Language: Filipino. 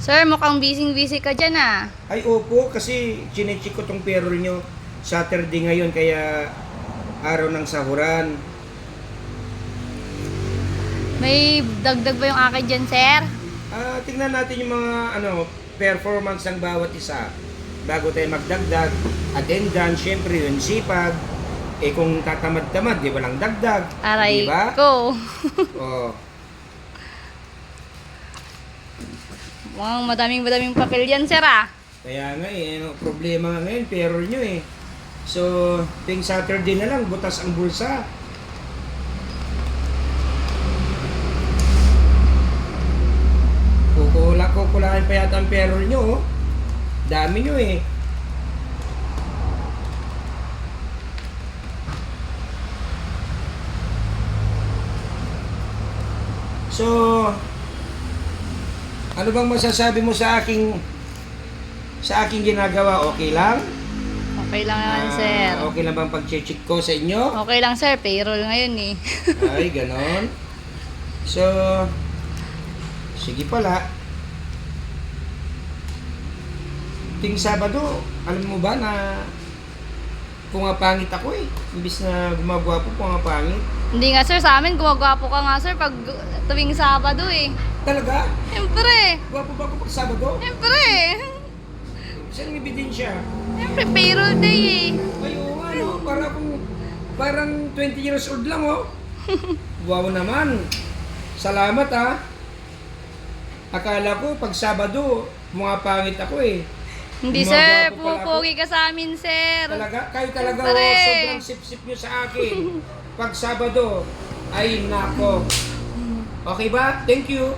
Sir, mukhang busy-busy ka dyan ah. Ay, opo, kasi chinecheck ko tong payroll nyo. Saturday ngayon, kaya araw ng sahuran. May dagdag ba yung akin dyan, sir? Ah, tingnan natin yung mga ano, performance ng bawat isa. Bago tayo magdagdag, attendance, syempre yun, sipag. Eh kung tatamad-tamad, di ba lang dagdag? Aray Di ba? ko. Oh. Mukhang madaming-madaming papel yan, sir ah. Kaya nga eh, ano, problema nga ngayon, payroll nyo eh. So, ting Saturday na lang, butas ang bulsa. Kukula, kukulain pa yata ang payroll nyo, oh. Dami nyo eh. So, ano bang masasabi mo sa aking sa aking ginagawa? Okay lang? Okay lang naman, Ah, sir. Okay lang bang pag-check ko sa inyo? Okay lang, sir. Payroll ngayon eh. Ay, ganon. So, sige pala. Ting Sabado, alam mo ba na pumapangit ako eh. Imbis na gumagawa po, pumapangit. Hindi nga, sir. Sa amin, gumagwapo ka nga, sir, pag tuwing Sabado eh. Talaga? Siyempre. Gwapo ba ako pag Sabado? Siyempre. Saan ang ebidensya? Siyempre, payroll day eh. Ay, oo nga, no? Para akong, parang 20 years old lang, oh. wow naman. Salamat, ha. Akala ko, pag Sabado, mga pangit ako, eh. Hindi, sir. pala ako. Pupugi ka sa amin, sir. Talaga, kayo talaga, oh, Pare. sobrang sip-sip nyo sa akin. Pag Sabado, ay nako. Okay ba? Thank you.